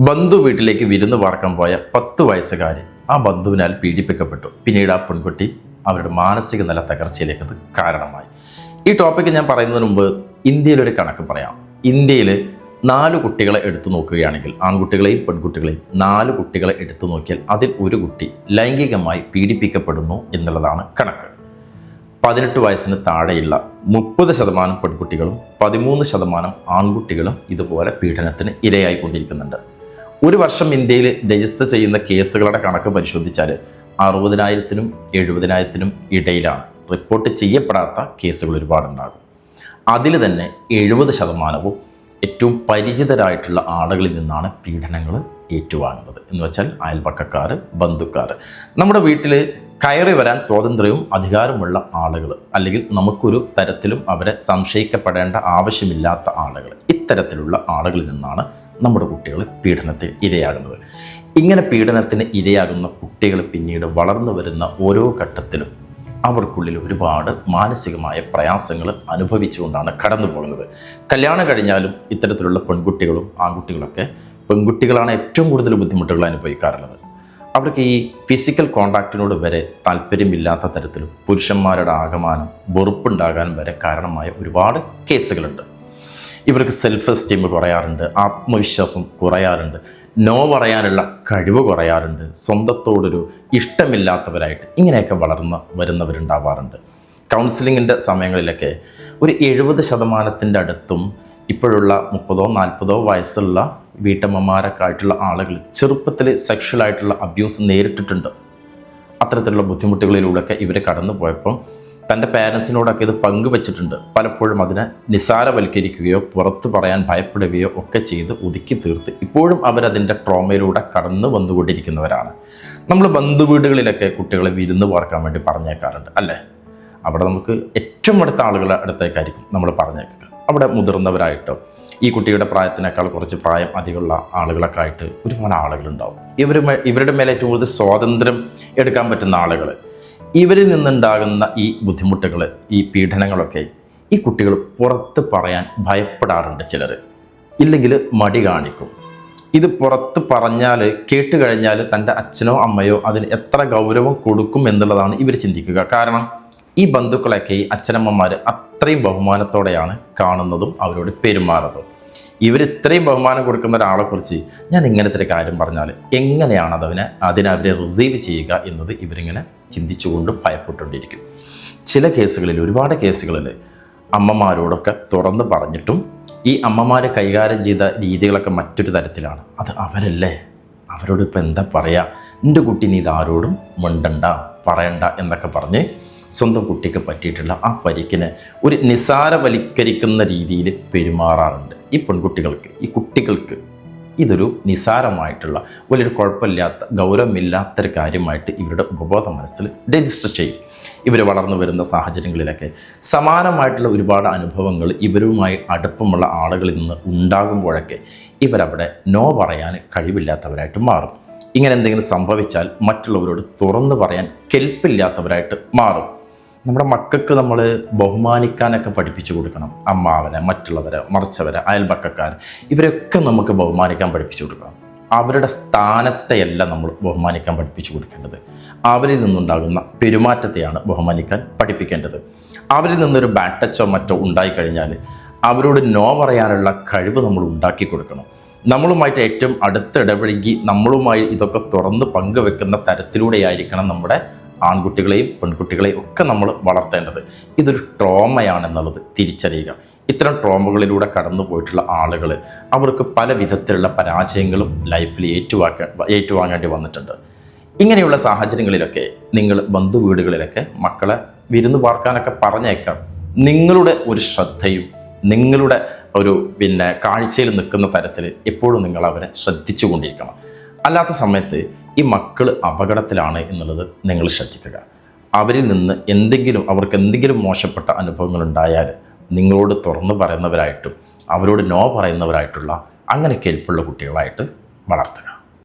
ബന്ധു വീട്ടിലേക്ക് വിരുന്ന് പാർക്കാൻ പോയ പത്ത് വയസ്സുകാരി ആ ബന്ധുവിനാൽ പീഡിപ്പിക്കപ്പെട്ടു. പിന്നീട് ആ പെൺകുട്ടി അവരുടെ മാനസിക നില തകർച്ചയിലേക്ക് അത് കാരണമായി. ഈ ടോപ്പിക്ക് ഞാൻ പറയുന്നതിന് മുമ്പ് ഇന്ത്യയിലൊരു കണക്ക് പറയാം. ഇന്ത്യയിൽ നാല് കുട്ടികളെ എടുത്തു നോക്കുകയാണെങ്കിൽ ആൺകുട്ടികളെയും പെൺകുട്ടികളെയും നാല് കുട്ടികളെ എടുത്തു നോക്കിയാൽ അതിൽ ഒരു കുട്ടി ലൈംഗികമായി പീഡിപ്പിക്കപ്പെടുന്നു എന്നുള്ളതാണ് കണക്ക്. പതിനെട്ട് വയസ്സിന് താഴെയുള്ള മുപ്പത് ശതമാനം പെൺകുട്ടികളും പതിമൂന്ന് ശതമാനം ആൺകുട്ടികളും ഇതുപോലെ പീഡനത്തിന് ഇരയായിക്കൊണ്ടിരിക്കുന്നുണ്ട്. ഒരു വർഷം ഇന്ത്യയിൽ രജിസ്റ്റർ ചെയ്യുന്ന കേസുകളുടെ കണക്ക് പരിശോധിച്ചാൽ അറുപതിനായിരത്തിനും എഴുപതിനായിരത്തിനും ഇടയിലാണ് റിപ്പോർട്ട് ചെയ്യപ്പെടാത്ത കേസുകൾ ഒരുപാടുണ്ടാകും. അതിൽ തന്നെ എഴുപത് ശതമാനവും ഏറ്റവും പരിചിതരായിട്ടുള്ള ആളുകളിൽ നിന്നാണ് പീഡനങ്ങൾ ഏറ്റുവാങ്ങുന്നത്. എന്ന് വെച്ചാൽ അയൽപക്കക്കാർ ബന്ധുക്കാർ നമ്മുടെ വീട്ടിൽ കയറി വരാൻ സ്വാതന്ത്ര്യവും അധികാരമുള്ള ആളുകൾ അല്ലെങ്കിൽ നമുക്കൊരു തരത്തിലും അവരെ സംശയിക്കപ്പെടേണ്ട ആവശ്യമില്ലാത്ത ആളുകൾ ഇത്തരത്തിലുള്ള ആളുകളിൽ നിന്നാണ് നമ്മുടെ കുട്ടികൾ പീഡനത്തിൽ ഇരയാകുന്നത് ഇങ്ങനെ പീഡനത്തിന് ഇരയാകുന്ന കുട്ടികൾ പിന്നീട് വളർന്നു വരുന്ന ഓരോ ഘട്ടത്തിലും അവർക്കുള്ളിൽ ഒരുപാട് മാനസികമായ പ്രയാസങ്ങൾ അനുഭവിച്ചുകൊണ്ടാണ് കടന്നു പോകുന്നത്. കല്യാണം കഴിഞ്ഞാലും ഇത്തരത്തിലുള്ള പെൺകുട്ടികളും ആൺകുട്ടികളൊക്കെ പെൺകുട്ടികളാണ് ഏറ്റവും കൂടുതൽ ബുദ്ധിമുട്ടുകൾ അനുഭവിക്കാറുള്ളത്. അവർക്ക് ഈ ഫിസിക്കൽ കോണ്ടാക്റ്റിനോട് വരെ താല്പര്യമില്ലാത്ത തരത്തിൽ പുരുഷന്മാരുടെ ആകമാനം വെറുപ്പുണ്ടാകാൻ വരെ കാരണമായ ഒരുപാട് കേസുകളുണ്ട്. ഇവർക്ക് സെൽഫ് എസ്റ്റീം കുറയാറുണ്ട് ആത്മവിശ്വാസം കുറയാറുണ്ട് നോ പറയാനുള്ള കഴിവ് കുറയാറുണ്ട് സ്വന്തത്തോടൊരു ഇഷ്ടമില്ലാത്തവരായിട്ട് ഇങ്ങനെയൊക്കെ വളർന്ന് വരുന്നവരുണ്ടാവാറുണ്ട്. കൗൺസിലിങ്ങിന്റെ സമയങ്ങളിലൊക്കെ ഒരു എഴുപത് ശതമാനത്തിന്റെ അടുത്തും ഇപ്പോഴുള്ള മുപ്പതോ നാൽപ്പതോ വയസ്സുള്ള വീട്ടമ്മമാരൊക്കെ ആയിട്ടുള്ള ആളുകൾ ചെറുപ്പത്തിൽ സെക്ഷലായിട്ടുള്ള അബ്യൂസ് നേരിട്ടിട്ടുണ്ട്. അത്തരത്തിലുള്ള ബുദ്ധിമുട്ടുകളിലൂടെയൊക്കെ ഇവർ കടന്നു പോയപ്പം തന്റെ പാരൻസിനോടൊക്കെ ഇത് പങ്കുവച്ചിട്ടുണ്ട്. പലപ്പോഴും അതിനെ നിസാരവൽക്കരിക്കുകയോ പുറത്തു പറയാൻ ഭയപ്പെടുകയോ ഒക്കെ ചെയ്ത് ഒതുക്കി തീർത്ത് ഇപ്പോഴും അവരതിന്റെ ട്രോമയിലൂടെ കടന്നു വന്നുകൊണ്ടിരിക്കുന്നവരാണ്. നമ്മൾ ബന്ധുവീടുകളിലൊക്കെ കുട്ടികളെ വിരുന്ന് പാർക്കാൻ വേണ്ടി പറഞ്ഞേക്കാറുണ്ട് അല്ലേ? അവിടെ നമുക്ക് ഏറ്റവും അടുത്ത ആളുകളുടെ അടുത്തേക്കായിരിക്കും നമ്മൾ പറഞ്ഞേക്കുക. അവിടെ മുതിർന്നവരായിട്ടോ ഈ കുട്ടിയുടെ പ്രായത്തിനേക്കാൾ കുറച്ച് പ്രായം അധികമുള്ള ആളുകളൊക്കെ ആയിട്ട് ഒരുപാട് ആളുകളുണ്ടാവും. ഇവർ ഇവരുടെ മേലെ ഏറ്റവും കൂടുതൽ സ്വാതന്ത്ര്യം എടുക്കാൻ പറ്റുന്ന ആളുകൾ ഇവരിൽ നിന്നുണ്ടാകുന്ന ഈ ബുദ്ധിമുട്ടുകൾ ഈ പീഡനങ്ങളൊക്കെ ഈ കുട്ടികൾ പുറത്ത് പറയാൻ ഭയപ്പെടാറുണ്ട് ചിലർ ഇല്ലെങ്കിൽ മടി കാണിക്കും. ഇത് പുറത്ത് പറഞ്ഞാൽ കേട്ട് കഴിഞ്ഞാൽ തന്റെ അച്ഛനോ അമ്മയോ അതിന് എത്ര ഗൗരവം കൊടുക്കും എന്നുള്ളതാണ് ഇവർ ചിന്തിക്കുക. കാരണം ഈ ബന്ധുക്കളൊക്കെ ഈ അച്ഛനമ്മമാർ അത്രയും ബഹുമാനത്തോടെയാണ് കാണുന്നതും അവരോട് പെരുമാറുന്നതും. ഇവർ ഇത്രയും ബഹുമാനം കൊടുക്കുന്ന ഒരാളെക്കുറിച്ച് ഞാൻ ഇങ്ങനത്തെ ഒരു കാര്യം പറഞ്ഞാൽ എങ്ങനെയാണ് അതവനെ അതിനെ അവരെ റിസീവ് ചെയ്യുക എന്നത് ഇവരിങ്ങനെ ചിന്തിച്ചുകൊണ്ട് ഭയപ്പെട്ടുകൊണ്ടിരിക്കും. ചില കേസുകളിൽ ഒരുപാട് കേസുകളിൽ അമ്മമാരോടൊക്കെ തുറന്ന് പറഞ്ഞിട്ടും ഈ അമ്മമാരെ കൈകാര്യം ചെയ്ത രീതികളൊക്കെ മറ്റൊരു തരത്തിലാണ്. അത് അവരല്ലേ? അവരോട് ഇപ്പം എന്താ പറയുക എന്റെ കുട്ടീനെ ഇതാരോടും മിണ്ടണ്ട പറയണ്ട എന്നൊക്കെ പറഞ്ഞ് സ്വന്തം കുട്ടിക്ക് പറ്റിയിട്ടുള്ള ആ പരിക്കിനെ ഒരു നിസാരവൽക്കരിക്കുന്ന രീതിയിൽ പെരുമാറാറുണ്ട്. ഈ പെൺകുട്ടികൾക്ക് ഈ കുട്ടികൾക്ക് ഇതൊരു നിസാരമായിട്ടുള്ള വലിയൊരു കുഴപ്പമില്ലാത്ത ഗൗരവമില്ലാത്തൊരു കാര്യമായിട്ട് ഇവരുടെ ഉപബോധ മനസ്സിൽ രജിസ്റ്റർ ചെയ്യും. ഇവർ വളർന്നു വരുന്ന സാഹചര്യങ്ങളിലൊക്കെ സമാനമായിട്ടുള്ള ഒരുപാട് അനുഭവങ്ങൾ ഇവരുമായി അടുപ്പമുള്ള ആളുകളിൽ നിന്ന് ഉണ്ടാകുമ്പോഴൊക്കെ ഇവരവിടെ നോ പറയാൻ കഴിവില്ലാത്തവരായിട്ട് മാറും. ഇങ്ങനെ എന്തെങ്കിലും സംഭവിച്ചാൽ മറ്റുള്ളവരോട് തുറന്നു പറയാൻ കെൽപ്പില്ലാത്തവരായിട്ട് മാറും. നമ്മുടെ മക്കൾക്ക് നമ്മൾ ബഹുമാനിക്കാനൊക്കെ പഠിപ്പിച്ചു കൊടുക്കണം. അമ്മാവനെ മറ്റുള്ളവരെ മറിച്ചവരെ അയൽപക്കക്കാർ ഇവരൊക്കെ നമുക്ക് ബഹുമാനിക്കാൻ പഠിപ്പിച്ചു കൊടുക്കണം. അവരുടെ സ്ഥാനത്തെയല്ല നമ്മൾ ബഹുമാനിക്കാൻ പഠിപ്പിച്ചു കൊടുക്കേണ്ടത്. അവരിൽ നിന്നുണ്ടാകുന്ന പെരുമാറ്റത്തെയാണ് ബഹുമാനിക്കാൻ പഠിപ്പിക്കേണ്ടത്. അവരിൽ നിന്നൊരു ബാഡ് ടച്ചോ മറ്റോ ഉണ്ടായിക്കഴിഞ്ഞാൽ അവരോട് നോ പറയാനുള്ള കഴിവ് നമ്മൾ ഉണ്ടാക്കി കൊടുക്കണം. നമ്മളുമായിട്ട് ഏറ്റവും അടുത്ത് ഇടപഴകി നമ്മളുമായി ഇതൊക്കെ തുറന്ന് പങ്കുവെക്കുന്ന തരത്തിലൂടെയായിരിക്കണം നമ്മുടെ ആൺകുട്ടികളെയും പെൺകുട്ടികളെയും ഒക്കെ നമ്മൾ വളർത്തേണ്ടത് ഇതൊരു ട്രോമയാണെന്നുള്ളത് തിരിച്ചറിയുക. ഇത്തരം ട്രോമകളിലൂടെ കടന്നു പോയിട്ടുള്ള ആളുകൾ അവർക്ക് പല വിധത്തിലുള്ള പരാജയങ്ങളും ലൈഫിൽ ഏറ്റുവാക്ക ഏറ്റുവാങ്ങേണ്ടി വന്നിട്ടുണ്ട്. ഇങ്ങനെയുള്ള സാഹചര്യങ്ങളിലൊക്കെ നിങ്ങൾ ബന്ധു വീടുകളിലൊക്കെ മക്കളെ വിരുന്ന് പാർക്കാനൊക്കെ പറഞ്ഞേക്കാം. നിങ്ങളുടെ ഒരു ശ്രദ്ധയും നിങ്ങളുടെ ഒരു പിന്നെ കാഴ്ചയിൽ നിൽക്കുന്ന തരത്തിൽ എപ്പോഴും നിങ്ങൾ അവരെ ശ്രദ്ധിച്ചു കൊണ്ടിരിക്കണം അല്ലാത്ത സമയത്ത് ഈ മക്കൾ അപകടത്തിലാണ് എന്നുള്ളത് നിങ്ങൾ ശ്രദ്ധിക്കുക. അവരിൽ നിന്ന് എന്തെങ്കിലും അവർക്ക് എന്തെങ്കിലും മോശപ്പെട്ട അനുഭവങ്ങൾ ഉണ്ടായാൽ നിങ്ങളോട് തുറന്നു പറയുന്നവരായിട്ടും അവരോട് നോ പറയുന്നവരായിട്ടുള്ള അങ്ങനെ കെൽപ്പുള്ള കുട്ടികളായിട്ട് വളർത്തുക.